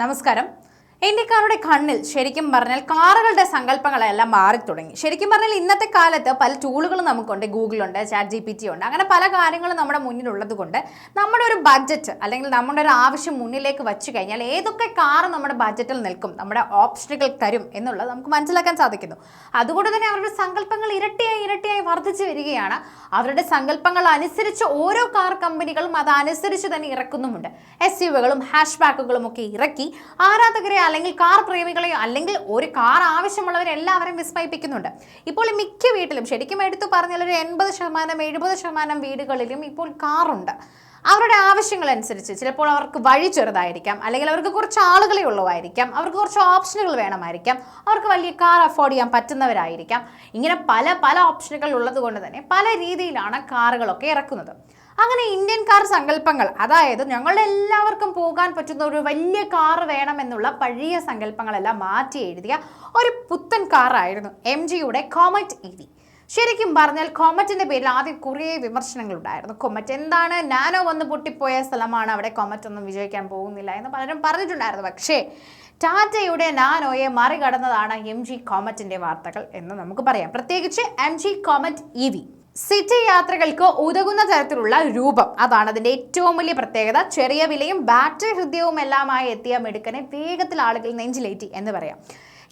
നമസ്കാരം. ഇന്ത്യക്കാരുടെ കണ്ണിൽ ശരിക്കും പറഞ്ഞാൽ കാറുകളുടെ സങ്കല്പങ്ങളെല്ലാം മാറി തുടങ്ങി. ശരിക്കും പറഞ്ഞാൽ ഇന്നത്തെ കാലത്ത് പല ടൂളുകളും നമുക്കുണ്ട്. ഗൂഗിളുണ്ട് ചാറ്റ് ജി പി ടി ഉണ്ട് അങ്ങനെ പല കാര്യങ്ങളും നമ്മുടെ മുന്നിലുള്ളത് കൊണ്ട് നമ്മുടെ ഒരു ബഡ്ജറ്റ് അല്ലെങ്കിൽ നമ്മുടെ ഒരു ആവശ്യം മുന്നിലേക്ക് വെച്ച് കഴിഞ്ഞാൽ ഏതൊക്കെ കാർ നമ്മുടെ ബഡ്ജറ്റിൽ നിൽക്കും നമ്മുടെ ഓപ്ഷനുകൾ തരും എന്നുള്ളത് നമുക്ക് മനസ്സിലാക്കാൻ സാധിക്കുന്നു. അതുകൊണ്ട് തന്നെ അവരുടെ സങ്കല്പങ്ങൾ ഇരട്ടിയായി ഇരട്ടിയായി വർദ്ധിച്ചു വരികയാണ്. അവരുടെ സങ്കല്പങ്ങൾ അനുസരിച്ച് ഓരോ കാർ കമ്പനികളും അതനുസരിച്ച് തന്നെ ഇറക്കുന്നുമുണ്ട്. എസ് യുകളും ഹാഷ് ബാക്കുകളും ഒക്കെ ഇറക്കി ആരാധകരെ അല്ലെങ്കിൽ കാർ പ്രേമികളെയോ അല്ലെങ്കിൽ ഒരു കാർ ആവശ്യമുള്ളവരെ ആവശ്യമുള്ളവരെല്ലാവരും വിസ്മയിപ്പിക്കുന്നുണ്ട്. ഇപ്പോൾ മിക്ക വീട്ടിലും ശരിക്കും എടുത്തു പറഞ്ഞാൽ ഒരു എൺപത് ശതമാനം എഴുപത് ശതമാനം വീടുകളിലും ഇപ്പോൾ കാറുണ്ട് അവരുടെ ആവശ്യങ്ങൾ അനുസരിച്ച് ചിലപ്പോൾ അവർക്ക് വഴി ചെറുതായിരിക്കാം. അല്ലെങ്കിൽ അവർക്ക് കുറച്ച് ആളുകളെ ഉള്ളവായിരിക്കാം അവർക്ക് കുറച്ച് ഓപ്ഷനുകൾ വേണമായിരിക്കാം. അവർക്ക് വലിയ കാർ അഫോർഡ് ചെയ്യാൻ പറ്റുന്നവരായിരിക്കാം. ഇങ്ങനെ പല പല ഓപ്ഷനുകൾ ഉള്ളത് കൊണ്ട് തന്നെ പല രീതിയിലാണ് കാറുകളൊക്കെ ഇറക്കുന്നത്. അങ്ങനെ ഇന്ത്യൻ കാർ സങ്കല്പങ്ങൾ അതായത് ഞങ്ങളുടെ എല്ലാവർക്കും പോകാൻ പറ്റുന്ന ഒരു വലിയ കാർ വേണമെന്നുള്ള പഴയ സങ്കല്പങ്ങളെല്ലാം മാറ്റി എഴുതിയ ഒരു പുത്തൻ കാറായിരുന്നു എം ജിയുടെ കോമറ്റ് ഇ വി ശരിക്കും പറഞ്ഞാൽ കൊമറ്റിന്റെ പേരിൽ ആദ്യം കുറേ വിമർശനങ്ങൾ ഉണ്ടായിരുന്നു കൊമറ്റ് എന്താണ്? നാനോ വന്ന് പൊട്ടിപ്പോയ സ്ഥലമാണ്. അവിടെ കൊമറ്റ് ഒന്നും വിജയിക്കാൻ പോകുന്നില്ല എന്ന് പലരും പറഞ്ഞിട്ടുണ്ടായിരുന്നു. പക്ഷേ ടാറ്റയുടെ നാനോയെ മറികടന്നതാണ് എം ജി കോമറ്റിന്റെ വാർത്തകൾ എന്ന് നമുക്ക് പറയാം. പ്രത്യേകിച്ച് M G comet E V. City യാത്രകൾക്ക് ഉതകുന്ന തരത്തിലുള്ള രൂപം. അതാണ് അതിന്റെ ഏറ്റവും വലിയ പ്രത്യേകത. ചെറിയ വിലയും ബാറ്ററി ഹൃദയവും എല്ലാമായി എത്തിയ മെടുക്കനെ വേഗത്തിൽ ആളുകൾ നെഞ്ചിലേറ്റി എന്ന് പറയാം.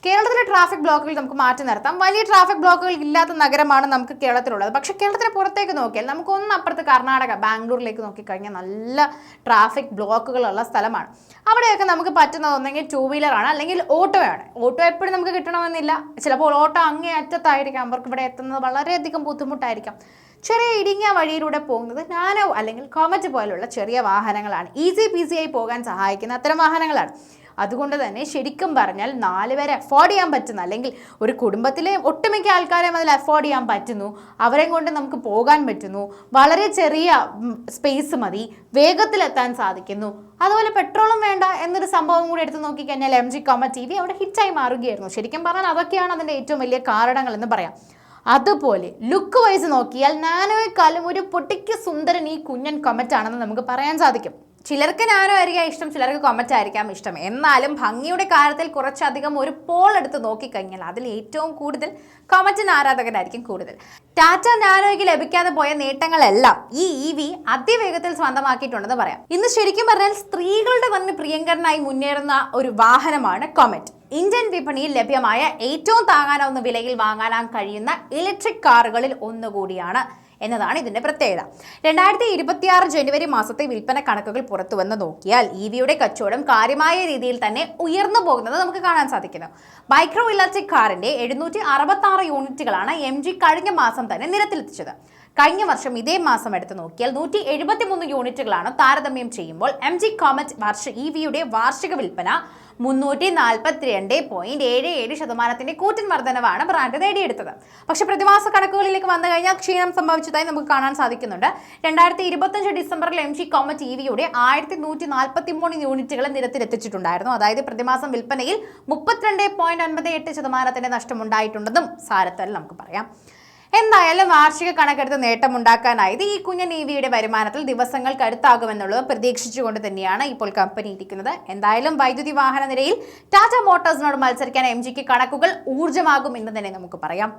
കേരളത്തിലെ ട്രാഫിക് ബ്ലോക്കുകൾ നമുക്ക് മാറ്റി നിർത്താം. വലിയ ട്രാഫിക് ബ്ലോക്കുകൾ ഇല്ലാത്ത നഗരമാണ് നമുക്ക് കേരളത്തിലുള്ളത്. പക്ഷെ കേരളത്തിന് പുറത്തേക്ക് നോക്കിയാൽ നമുക്ക് ഒന്ന് അപ്പുറത്ത് കർണാടക ബാംഗ്ലൂരിലേക്ക് നോക്കിക്കഴിഞ്ഞാൽ നല്ല ട്രാഫിക് ബ്ലോക്കുകളുള്ള സ്ഥലമാണ്. അവിടെയൊക്കെ നമുക്ക് പറ്റുന്നത് ഒന്നെങ്കിൽ ടൂ വീലറാണ് അല്ലെങ്കിൽ ഓട്ടോയാണ് ഓട്ടോ എപ്പോഴും നമുക്ക് കിട്ടണമെന്നില്ല. ചിലപ്പോൾ ഓട്ടോ അങ്ങേ അറ്റത്തായിരിക്കാം. അവർക്ക് ഇവിടെ എത്തുന്നത് വളരെയധികം ബുദ്ധിമുട്ടായിരിക്കാം. ചെറിയ ഇടുങ്ങിയ വഴിയിലൂടെ പോകുന്നത് നാനോ അല്ലെങ്കിൽ കോമറ്റ് പോലുള്ള ചെറിയ വാഹനങ്ങളാണ്. ഈസി പീസിയായി പോകാൻ സഹായിക്കുന്ന അത്തരം വാഹനങ്ങളാണ്. അതുകൊണ്ട് തന്നെ ശരിക്കും പറഞ്ഞാൽ നാല് പേരെ അഫോർഡ് ചെയ്യാൻ പറ്റുന്ന അല്ലെങ്കിൽ ഒരു കുടുംബത്തിലെ ഒട്ടുമിക്ക ആൾക്കാരെയും അതിൽ അഫോർഡ് ചെയ്യാൻ പറ്റുന്നു. അവരെയും കൊണ്ട് നമുക്ക് പോകാൻ പറ്റുന്നു. വളരെ ചെറിയ സ്പേസ് മതി. വേഗത്തിലെത്താൻ സാധിക്കുന്നു. അതുപോലെ പെട്രോളും വേണ്ട എന്നൊരു സംഭവം കൂടി എടുത്ത് നോക്കിക്കഴിഞ്ഞാൽ M G comet V അവിടെ ഹിറ്റായി മാറുകയായിരുന്നു. ശരിക്കും പറഞ്ഞാൽ അതൊക്കെയാണ് അതിന്റെ ഏറ്റവും വലിയ കാരണങ്ങൾ എന്ന് പറയാം. അതുപോലെ ലുക്ക് വൈസ് നോക്കിയാൽ നാനോയെക്കാളും ഒരു പൊട്ടിക്ക് സുന്ദരൻ ഈ കുഞ്ഞൻ കൊമറ്റ് ആണെന്ന് നമുക്ക് പറയാൻ സാധിക്കും. ചിലർക്ക് നാനോ ആയിരിക്കാം ഇഷ്ടം ചിലർക്ക് കൊമറ്റ് ആയിരിക്കാം ഇഷ്ടം. എന്നാലും ഭംഗിയുടെ കാര്യത്തിൽ കുറച്ചധികം ഒരു പോൾ എടുത്ത് നോക്കിക്കഴിഞ്ഞാൽ അതിൽ ഏറ്റവും കൂടുതൽ കൊമറ്റിന് ആരാധകരായിരിക്കും കൂടുതൽ. ടാറ്റ നാനോയ്ക്ക് ലഭിക്കാതെ പോയ നേട്ടങ്ങളെല്ലാം ഈ ഇ വി അതിവേഗത്തിൽ സ്വന്തമാക്കിയിട്ടുണ്ടെന്ന് പറയാം. ഇന്ന് ശരിക്കും പറഞ്ഞാൽ സ്ത്രീകളുടെ വന്ന് പ്രിയങ്കരനായി മുന്നേറുന്ന ഒരു വാഹനമാണ് കൊമറ്റ് ഇന്ത്യൻ വിപണിയിൽ ലഭ്യമായ ഏറ്റവും താങ്ങാനാവുന്ന വിലയിൽ വാങ്ങാനാൻ കഴിയുന്ന ഇലക്ട്രിക് കാറുകളിൽ ഒന്നുകൂടിയാണ് എന്നതാണ് ഇതിന്റെ പ്രത്യേകത. രണ്ടായിരത്തി ഇരുപത്തിയാറ് ജനുവരി മാസത്തെ വിൽപ്പന കണക്കുകൾ പുറത്തു വന്ന് നോക്കിയാൽ ഇ വിയുടെ കച്ചവടം കാര്യമായ രീതിയിൽ തന്നെ ഉയർന്നു പോകുന്നത് നമുക്ക് കാണാൻ സാധിക്കുന്നു. മൈക്രോ ഇലക്ട്രിക് കാറിന്റെ എഴുന്നൂറ്റി അറുപത്തി ആറ് യൂണിറ്റുകളാണ് എം ജി കഴിഞ്ഞ മാസം തന്നെ നിരത്തിലെത്തിച്ചത്. കഴിഞ്ഞ വർഷം ഇതേ മാസം എടുത്തു നോക്കിയാൽ നൂറ്റി എഴുപത്തി മൂന്ന് യൂണിറ്റുകളാണ് താരതമ്യം ചെയ്യുമ്പോൾ എം ജി കോമറ്റ് വർഷ ഇ വിയുടെ വാർഷിക വിൽപ്പന മുന്നൂറ്റി നാൽപ്പത്തി രണ്ട് പോയിന്റ് ഏഴ് ഏഴ് ശതമാനത്തിന്റെ കൂറ്റൻ വർധനവാണ് ബ്രാൻഡ് നേടിയെടുത്തത്. പക്ഷെ പ്രതിമാസ കണക്കുകളിലേക്ക് വന്നു കഴിഞ്ഞാൽ ക്ഷീണം സംഭവിച്ചതായി നമുക്ക് കാണാൻ സാധിക്കുന്നുണ്ട്. രണ്ടായിരത്തി ഇരുപത്തഞ്ച് ഡിസംബറിൽ എം ജി കോമ ടി വിയുടെ ആയിരത്തി നൂറ്റി നാൽപ്പത്തി മൂന്ന് യൂണിറ്റുകൾ നിരത്തിലെത്തിച്ചിട്ടുണ്ടായിരുന്നു. അതായത് പ്രതിമാസം വിൽപ്പനയിൽ മുപ്പത്തിരണ്ട് പോയിന്റ് ഒൻപത് എട്ട് ശതമാനത്തിന്റെ നഷ്ടമുണ്ടായിട്ടുണ്ടെന്നും സാരത്തിൽ നമുക്ക് പറയാം. എന്തായാലും വാർഷിക കണക്കെടുത്ത് നേട്ടമുണ്ടാക്കാനായത് ഈ കുഞ്ഞൻ ഇ വിയുടെ വരുമാനത്തിൽ ദിവസങ്ങൾ കരുത്താകുമെന്നുള്ളത് പ്രതീക്ഷിച്ചുകൊണ്ട് തന്നെയാണ് ഇപ്പോൾ കമ്പനി ഇരിക്കുന്നത്. എന്തായാലും വൈദ്യുതി വാഹന നിരയിൽ ടാറ്റ മോട്ടോഴ്സിനോട് മത്സരിക്കാൻ എം ജിക്ക് കണക്കുകൾ ഊർജമാകും എന്ന് തന്നെ നമുക്ക് പറയാം.